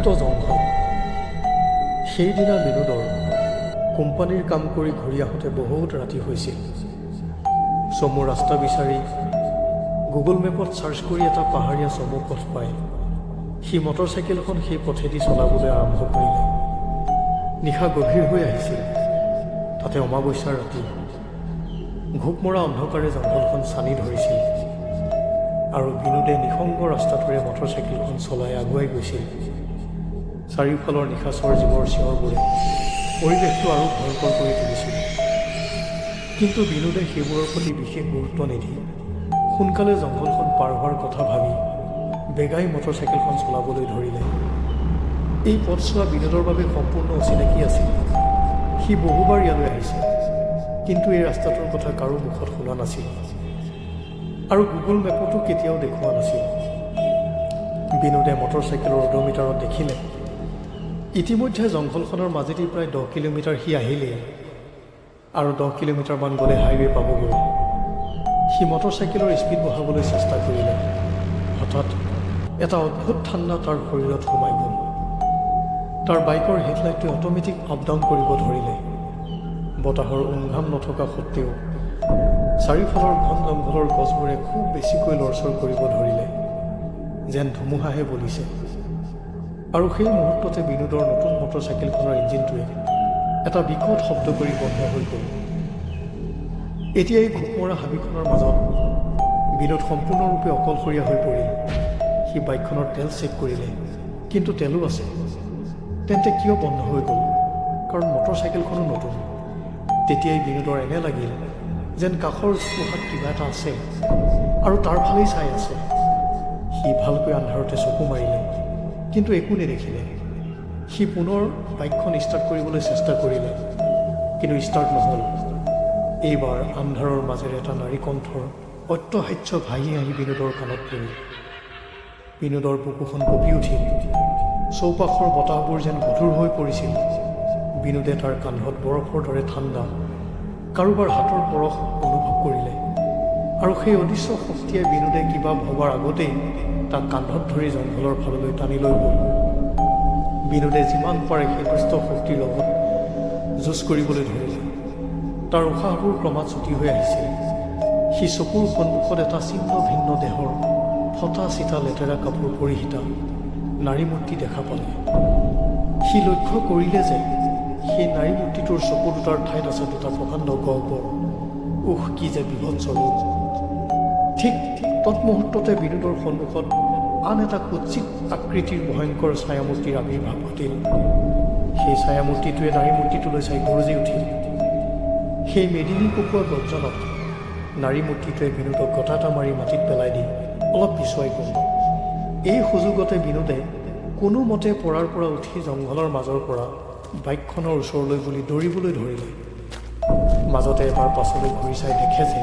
অভিশপ্ত জংঘল। সেইদিনা বিনোদৰ কোম্পানীৰ কাম কৰি ঘূৰি আহোঁতে বহুত ৰাতি হৈছিল। চমু ৰাস্তা বিচাৰি গুগল মেপত ছাৰ্চ কৰি এটা পাহাৰীয়া চমু পথ পায় সি মটৰ চাইকেলখন সেই পথেদি চলাবলৈ আৰম্ভ কৰিলে। নিশা গভীৰ হৈ আহিছিল। তাতে অমাৱস্যাৰ ৰাতি ঘোপ মৰা অন্ধকাৰে জংঘলখন চানি ধৰিছিল আৰু বিনোদে নিসংগ ৰাস্তাটোৰে মটৰ চাইকেলখন চলাই আগুৱাই গৈছিল। চাৰিওফালৰ নিশাচৰ জীৱৰ চিঞৰবোৰে পৰিৱেশটো আৰু ভয়ংকৰ কৰি তুলিছিল। কিন্তু বিনোদে সেইবোৰৰ প্ৰতি বিশেষ গুৰুত্ব নিদি সোনকালে জংঘলখন পাৰ হোৱাৰ কথা ভাবি বেগাই মটৰ চাইকেলখন চলাবলৈ ধৰিলে। এই পথছোৱা বিনোদৰ বাবে সম্পূৰ্ণ অচিনাকি আছিল। সি বহুবাৰ ইয়ালৈ আহিছে কিন্তু এই ৰাস্তাটোৰ কথা কাৰো মুখত শুনা নাছিল। আৰু গুগল মেপতো কেতিয়াও দেখুওৱা নাছিল। বিনোদে মটৰ চাইকেলৰ অডোমিটাৰত দেখিলে ইতিমধ্যে জংঘলখনৰ মাজেদি প্ৰায় দহ কিলোমিটাৰ সি আহিলেই আৰু দহ কিলোমিটাৰমান গ'লে হাইৱে পাবগৈ। সি মটৰ চাইকেলৰ স্পীড বঢ়াবলৈ চেষ্টা কৰিলে। হঠাৎ এটা অদ্ভুত ঠাণ্ডা তাৰ শৰীৰত সোমাই গ'ল। তাৰ বাইকৰ হেডলাইটটোৱে অট'মেটিক আপ ডাউন কৰিব ধৰিলে। বতাহৰ উমঘাম নথকা সত্ত্বেও চাৰিওফালৰ ঘন জংঘলৰ গছবোৰে খুব বেছিকৈ লৰচৰ কৰিব ধৰিলে যেন ধুমুহাহে বলিছে। আৰু সেই মুহূৰ্ততে বিনোদৰ নতুন মটৰ চাইকেলখনৰ ইঞ্জিনটোৱে এটা বিকট শব্দ কৰি বন্ধ হৈ গ'ল। এতিয়া এই ঘোপমৰা হাবিখনৰ মাজত বিনোদ সম্পূৰ্ণৰূপে অকলশৰীয়া হৈ পৰিল। সি বাইকখনৰ তেল চেক কৰিলে, কিন্তু তেলো আছে। তেন্তে কিয় বন্ধ হৈ গ'ল? কাৰণ মটৰ চাইকেলখনো নতুন। তেতিয়াই বিনোদৰ এনে লাগিল যেন কাষৰ গুহাত কিবা এটা আছে আৰু তাৰ ফালেই চাই আছে। সি ভালকৈ আন্ধাৰতে চকু মাৰিলে। কিন্তু একো নেদেখিলে। সি পুনৰ বাইকখন ষ্টাৰ্ট কৰিবলৈ চেষ্টা কৰিলে কিন্তু ষ্টাৰ্ট নহ'ল। এইবাৰ আন্ধাৰৰ মাজেৰে এটা নাৰী কণ্ঠৰ অত্যহাস্য ভাহি আহি বিনোদৰ কাণত পৰিল। বিনোদৰ বুকুখন কঁপি উঠিল। চৌপাশৰ বতাহবোৰ যেন গধুৰ হৈ পৰিছিল। বিনোদে তাৰ কান্ধত বৰফৰ দৰে ঠাণ্ডা কাৰোবাৰ হাতৰ পৰশ অনুভৱ কৰিলে। আৰু সেই অদৃশ্য শক্তিয়ে বিনোদে কিবা ভবাৰ আগতেই তাক কান্ধত ধৰি জংঘলৰ ফাললৈ টানি লৈ গ'ল। বিনোদে যিমান পাৰে সেই দুষ্ট শক্তিৰ লগত যুঁজ কৰিবলৈ ধৰিলে। তাৰ উশাহবোৰ ক্ৰমাৎ ছুটি হৈ আহিছিল। সি চকুৰ সন্মুখত এটা ছিন্ন ভিন্ন দেহৰ ফটা চিটা লেতেৰা কাপোৰ পৰিহিতা নাৰী মূৰ্তি দেখা পালে। সি লক্ষ্য কৰিলে যে সেই নাৰী মূৰ্তিটোৰ চকু দুটাৰ ঠাইত আছে দুটা প্ৰকাণ্ড গহ্বৰ। উহ কি যে বিভৎস ৰূপ! ঠিক তৎমুহূৰ্ততে বিনোদৰ সন্মুখত আন এটা কুৎসিত আকৃতিৰ ভয়ংকৰ ছায়ামূৰ্তিৰ আৱিৰ্ভাৱ ঘটিল। সেই ছায়ামূৰ্তিটোৱে নাৰী মূৰ্তিটোলৈ চাই গৰজি উঠিল। সেই মেদিনী কুকুৰা গৰ্জনত নাৰী মূৰ্তিটোৱে বিনোদক গটাটা মাৰি মাটিত পেলাই দি অলপ পিছুৱাই গ'ল। এই সুযোগতে বিনোদে কোনোমতে পৰাৰ পৰা উঠি জংঘলৰ মাজৰ পৰা বাইকখনৰ ওচৰলৈ বুলি দৌৰিবলৈ ধৰিলে। মাজতে এবাৰ পাছলৈ ঘূৰি চাই দেখে যে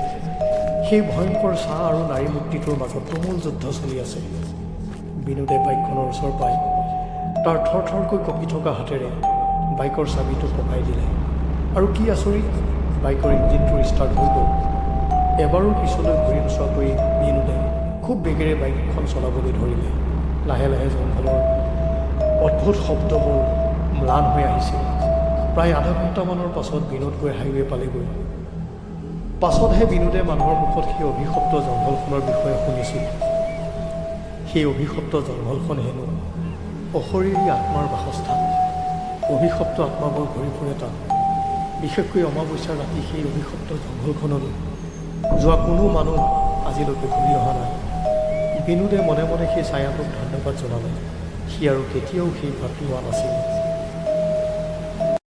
সেই ভয়ংকৰ ছাঁ আৰু নাৰী মূৰ্তিটোৰ মাজত তুমুল যুদ্ধ চলি আছে। বিনোদে বাইকখনৰ ওচৰ পাই তাৰ থৰ থৰকৈ কঁপি থকা হাতেৰে বাইকৰ চাবিটো পকাই দিলে। আৰু কি আচৰিত বাইকৰ ইঞ্জিনটো ষ্টাৰ্ট হৈ গ'ল। এবাৰো পিছলৈ ঘূৰি নোচোৱাকৈ বিনোদে খুব বেগেৰে বাইকখন চলাবলৈ ধৰিলে। লাহে লাহে জংঘলৰ অদ্ভুত শব্দবোৰ ম্লান হৈ আহিছিল। প্ৰায় আধা ঘণ্টামানৰ পাছত বিনোদ গৈ হাইৱে পালেগৈ। পাছতহে বিনোদে মানুহৰ মুখত সেই অভিশপ্ত জংঘলখনৰ বিষয়ে শুনিছিল। সেই অভিশপ্ত জংঘলখন হেনো অশৰীৰী আত্মাৰ বাসস্থান। অভিশপ্ত আত্মাবোৰ ঘূৰি ফুৰে তাত। বিশেষকৈ অমাৱস্যাৰ ৰাতি সেই অভিশপ্ত জংঘলখনলৈ যোৱা কোনো মানুহ আজিলৈকে ঘূৰি অহা নাই। বিনোদে মনে মনে সেই ছায়াটোক ধন্যবাদ জনালে। সি আৰু কেতিয়াও সেই ভাত লোৱা নাছিল।